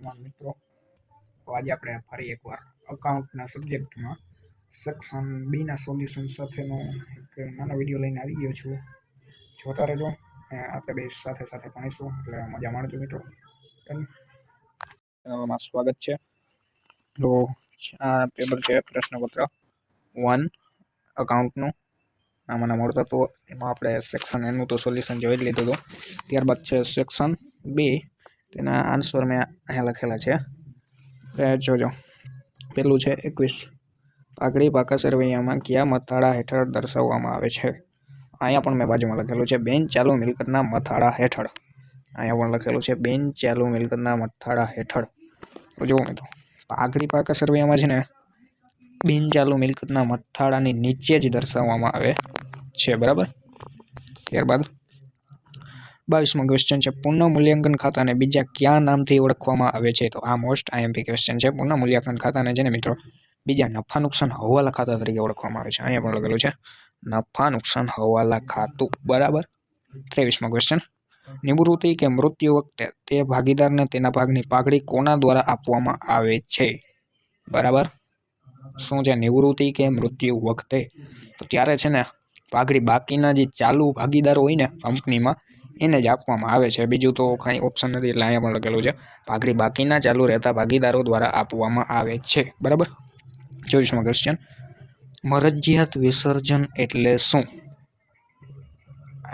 તમામ મિત્રો. તો આજે આપણે ફરી એકવાર અકાઉન્ટના સબ્જેક્ટમાં સેક્શન બીના સોલ્યુશન સાથેનો એક નાનો વીડિયો લઈને આવી ગયો છું. જોતા રહેજો આપણે બે સાથે સાથે ભણીશું એટલે મજા માણજો મિત્રો. સ્વાગત છે. તો આ પેપર છે પ્રશ્નપત્ર વન અકાઉન્ટનું આમાંના મૂળ તો એમાં આપણે સેક્શન એનું તો સોલ્યુશન જોઈ જ લીધું હતું. ત્યારબાદ છે સેક્શન બે તેના આન્સર મેં અહીંયા લખેલા છે. જોજો. પેલું છે એકવીસ. પાઘડી પાકા સરવૈયામાં કયા મથાળા હેઠળ દર્શાવવામાં આવે છે? અહીંયા પણ મેં બાજુમાં લખેલું છે બેન ચાલુ મિલકતના મથાળા હેઠળ. અહીંયા પણ લખેલું છે બેન ચાલુ મિલકતના મથાળા હેઠળ. તો જુઓ મિત્રો, પાઘડી પાકા સરવૈયામાં છે ને, બિન ચાલુ મિલકતના મથાળાની નીચે જ દર્શાવવામાં આવે છે. બરાબર? ત્યારબાદ બાવીસમો ક્વેશ્ચન છે, પુનઃ મૂલ્યાંકન ખાતાને બીજા કયા નામથી ઓળખવામાં આવે છે? તો આ મોસ્ટ આઈએમપી ક્વેશ્ચન છે, પુનઃ મૂલ્યાંકન ખાતાને જેને મિત્રો બીજા નફા નુકસાન હવાલા ખાતા તરીકે ઓળખવામાં આવે છે. અહીંયા પણ લખેલું છે, નફા નુકસાન હવાલા ખાતું, બરાબર? ત્રેવીસમો ક્વેશ્ચન નિવૃત્તિ કે મૃત્યુ વખતે તે ભાગીદારને તેના ભાગની પાઘડી કોના દ્વારા આપવામાં આવે છે? બરાબર? શું છે, નિવૃત્તિ કે મૃત્યુ વખતે? તો ત્યારે છે ને, પાઘડી બાકીના જે ચાલુ ભાગીદારો હોય ને કંપનીમાં એને જ આપવામાં આવે છે. બીજું તો કાંઈ ઓપ્શન નથી એટલે અહીંયા પણ લખેલું છે. પાઘડી બાકીના ચાલુ રહેતા ભાગીદારો દ્વારા આપવામાં આવે છે. બરાબર? ચોવીસમાં ક્વેશ્ચન મરજિયાત વિસર્જન એટલે શું?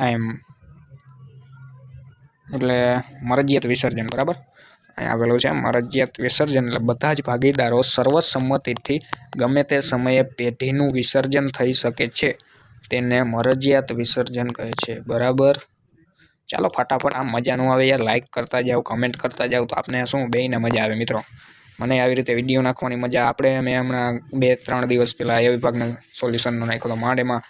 એમ, એટલે મરજિયાત વિસર્જન, બરાબર? અહીં આવેલું છે, મરજિયાત વિસર્જન એટલે બધા જ ભાગીદારો સર્વસંમતિથી ગમે તે સમયે પેઢીનું વિસર્જન થઈ શકે છે. તેને મરજિયાત વિસર્જન કહે છે. બરાબર? ચાલો ફટાફટ આમ મજાનું આવે યાર. લાઇક કરતા જાઓ કમેન્ટ કરતા જાઓ તો આપણે શું બેને મજા આવે મિત્રો. મને આવી રીતે વીડિયો નાખવાની મજા આપણે મેં હમણાં બે ત્રણ દિવસ પહેલાં એ વિભાગના સોલ્યુશનનો નાખ્યો તો માંડેમાં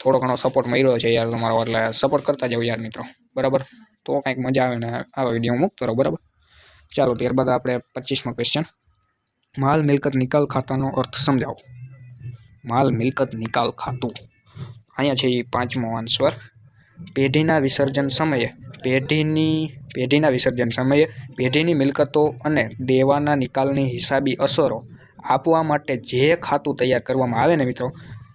થોડો ઘણો સપોર્ટ મળ્યો છે યાર તમારો. એટલે સપોર્ટ કરતા જાઓ યાર મિત્રો. બરાબર? તો કંઈક મજા આવે ને આવા વીડિયો મૂકતો રહો, બરાબર? ચાલો ત્યારબાદ આપણે પચીસમો ક્વેશ્ચન માલ મિલકત નિકાલ ખાતાનો અર્થ સમજાવો. માલ મિલકત નિકાલ ખાતું. અહીંયા છે એ પાંચમો આન્સર પેઢીના વિસર્જન સમયે, પેઢીની, પેઢીના વિસર્જન સમયે, પેઢીની મિલકતો અને દેવાના નિકાલની હિસાબી અસરો આપવા માટે જે ખાતું તૈયાર કરવામાં આવે ને મિત્રો,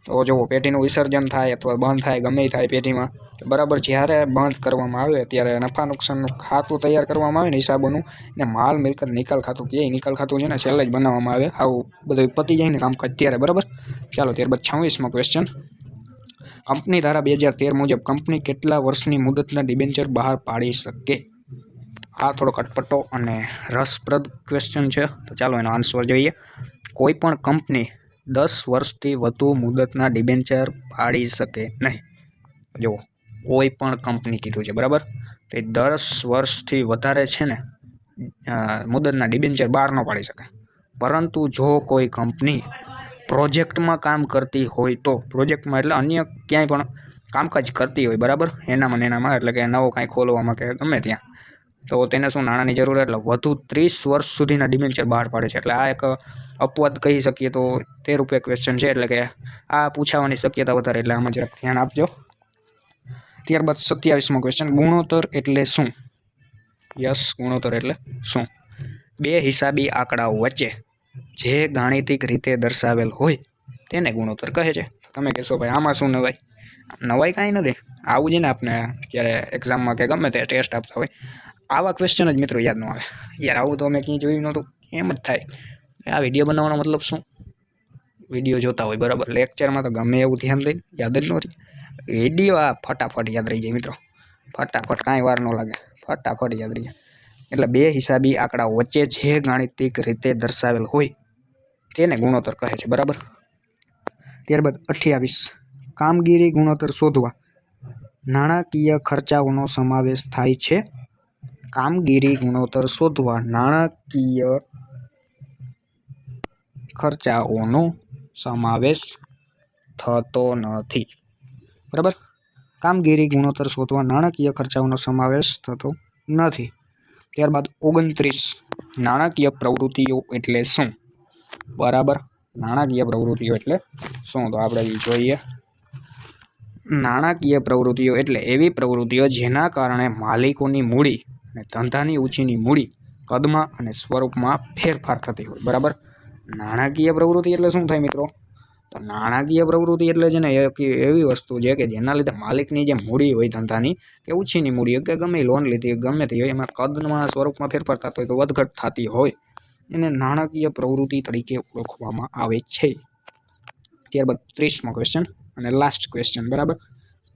તો જુઓ, પેઢીનું વિસર્જન થાય અથવા બંધ થાય, ગમે થાય પેઢીમાં બરાબર જ્યારે બંધ કરવામાં આવે ત્યારે નફા નુકસાનનું ખાતું તૈયાર કરવામાં આવે ને હિસાબોનું, ને માલ, મિલકત, નિકાલ ખાતું કે નિકાલ ખાતું છે ને, છેલ્લે જ બનાવવામાં આવે. આવું બધું પતી જાય ને કામકાજ ત્યારે, બરાબર? ચાલો, ત્યારબાદ છવ્વીસમાં ક્વેશ્ચન કંપની ધારા બે હજાર તેર મુજબ કંપની કેટલા વર્ષની મુદતના ડિબેન્ચર બહાર પાડી શકે? આ થોડો કટપટો અને રસપ્રદ ક્વેશ્ચન છે. તો ચાલો એનો આન્સર જોઈએ. કોઈ પણ કંપની દસ વર્ષથી વધુ મુદતના ડિબેન્ચર પાડી શકે નહીં. જુઓ કોઈ પણ કંપની કીધું છે, બરાબર? તો એ દસ વર્ષથી વધારે છે ને મુદતના ડિબેન્ચર બહાર ન પાડી શકે. પરંતુ જો કોઈ કંપની પ્રોજેક્ટમાં કામ કરતી હોય તો. પ્રોજેક્ટમાં એટલે અન્ય ક્યાંય પણ કામકાજ કરતી હોય, બરાબર? એનામાં એનામાં, એટલે કે નવો કાંઈ ખોલવામાં કે ગમે ત્યાં. તો તેને શું નાણાંની જરૂર એટલે વધુ ત્રીસ વર્ષ સુધીના ડિબેન્ચર બહાર પાડે છે. એટલે આ એક અપવાદ કહી શકીએ તો તે રૂપે ક્વેશ્ચન છે. એટલે કે આ પૂછાવાની શક્યતા વધારે, એટલે આમાં જરાક ધ્યાન આપજો. ત્યારબાદ સત્યાવીસમો ક્વેશ્ચન ગુણોત્તર એટલે શું? યસ, ગુણોત્તર એટલે શું? બે હિસાબી આંકડાઓ વચ્ચે. જે ગાણિતિક રીતે દર્શાવેલ હોય તેને ગુણોત્તર કહે છે. તમે કહેશો ભાઈ, આમાં શું નવાય નવાઈ કાંઈ નથી. આવું છે ને આપણે જ્યારે એક્ઝામમાં કે ગમે તે ટેસ્ટ આપતા હોય. આવા ક્વેશ્ચન જ મિત્રો યાદ ન આવે. યાર, આવું તો અમે ક્યાંય જોયું નહોતું. એમ જ થાય. આ વીડિયો બનાવવાનો મતલબ શું? વીડિયો જોતા હોય, બરાબર. લેક્ચરમાં તો ગમે એવું ધ્યાન દઈ યાદ જ ન રહી. વીડિયો આ ફટાફટ યાદ રહી જાય મિત્રો. ફટાફટ કાંઈ વાર ન લાગે. ફટાફટ યાદ રહી જાય. એટલે બે હિસાબી આંકડાઓ વચ્ચે જે ગાણિતિક રીતે દર્શાવેલ હોય, તેને ગુણોત્તર કહે છે, બરાબર? ત્યારબાદ અઠ્યાવીસ. કામગીરી ગુણોત્તર શોધવા. નાણાકીય ખર્ચાઓનો સમાવેશ થાય છે. કામગીરી ગુણોત્તર શોધવા નાણાકીય ખર્ચાઓનો સમાવેશ થતો નથી. બરાબર? કામગીરી ગુણોત્તર શોધવા નાણાકીય ખર્ચાઓનો સમાવેશ થતો નથી. ત્યારબાદ ઓગણત્રીસ નાણાકીય પ્રવૃત્તિઓ એટલે શું? બરાબર, નાણાકીય પ્રવૃત્તિઓ એટલે શું? તો આપણે જોઈએ. નાણાકીય પ્રવૃત્તિઓ એટલે એવી પ્રવૃત્તિઓ જેના કારણે માલિકોની મૂડી અને ધંધાની ઊંચીની મૂડી કદમાં અને સ્વરૂપમાં ફેરફાર થતી હોય. બરાબર? નાણાકીય પ્રવૃત્તિ એટલે શું થાય મિત્રો? તો નાણાકીય પ્રવૃત્તિ એટલે છે ને એક એવી વસ્તુ છે કે જેના લીધે માલિકની જે મૂડી હોય ધંધાની કે ઓછીની મૂડી કે ગમે લોન લીધી ગમે તે હોય, એમાં કદમાં સ્વરૂપમાં ફેરફાર થતો હોય કે વધઘટ થતી હોય, એને નાણાકીય પ્રવૃત્તિ તરીકે ઓળખવામાં આવે છે. ત્યારબાદ ત્રીસમો ક્વેશ્ચન અને લાસ્ટ ક્વેશ્ચન બરાબર?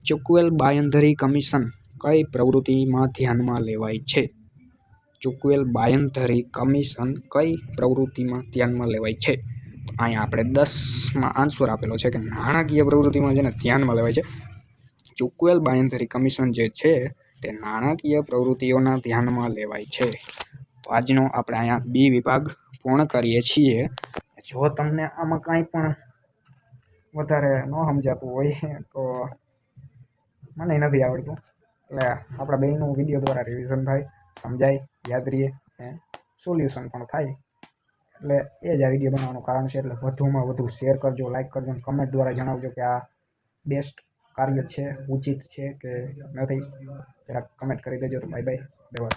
ચૂકવેલ બાયંધરી કમિશન કઈ પ્રવૃત્તિમાં ધ્યાનમાં લેવાય છે? ચૂકવેલ બાયંધરી કમિશન કઈ પ્રવૃત્તિમાં ધ્યાનમાં લેવાય છે? તો અહીંયા આપણે દસમાં આન્સર આપેલો છે કે નાણાકીય પ્રવૃત્તિમાં જેને ધ્યાનમાં લેવાય છે, ચૂકવેલ બાયંધરી કમિશન જે છે, તે નાણાકીય પ્રવૃત્તિઓના ધ્યાનમાં લેવાય છે. તો આજનો આપણે અહીંયા બી વિભાગ પૂર્ણ કરીએ છીએ. જો તમને આમાં કાંઈ પણ વધારે ન સમજાતું હોય, તો મને નથી આવડતું. એટલે આપણા બેનું વીડિયો દ્વારા રિવિઝન થાય, સમજાય, યાદ રહીએ સોલ્યુશન પણ થાય. એટલે એ જ આ વીડિયો બનાવવાનું કારણ છે. એટલે વધુમાં વધુ શેર કરજો લાઇક કરજો અને કમેન્ટ દ્વારા જણાવજો કે આ બેસ્ટ કાર્ય છે, ઉચિત છે કે નથી. જરાક કમેન્ટ કરી દેજો તો બાય બાય ધન્યવાદ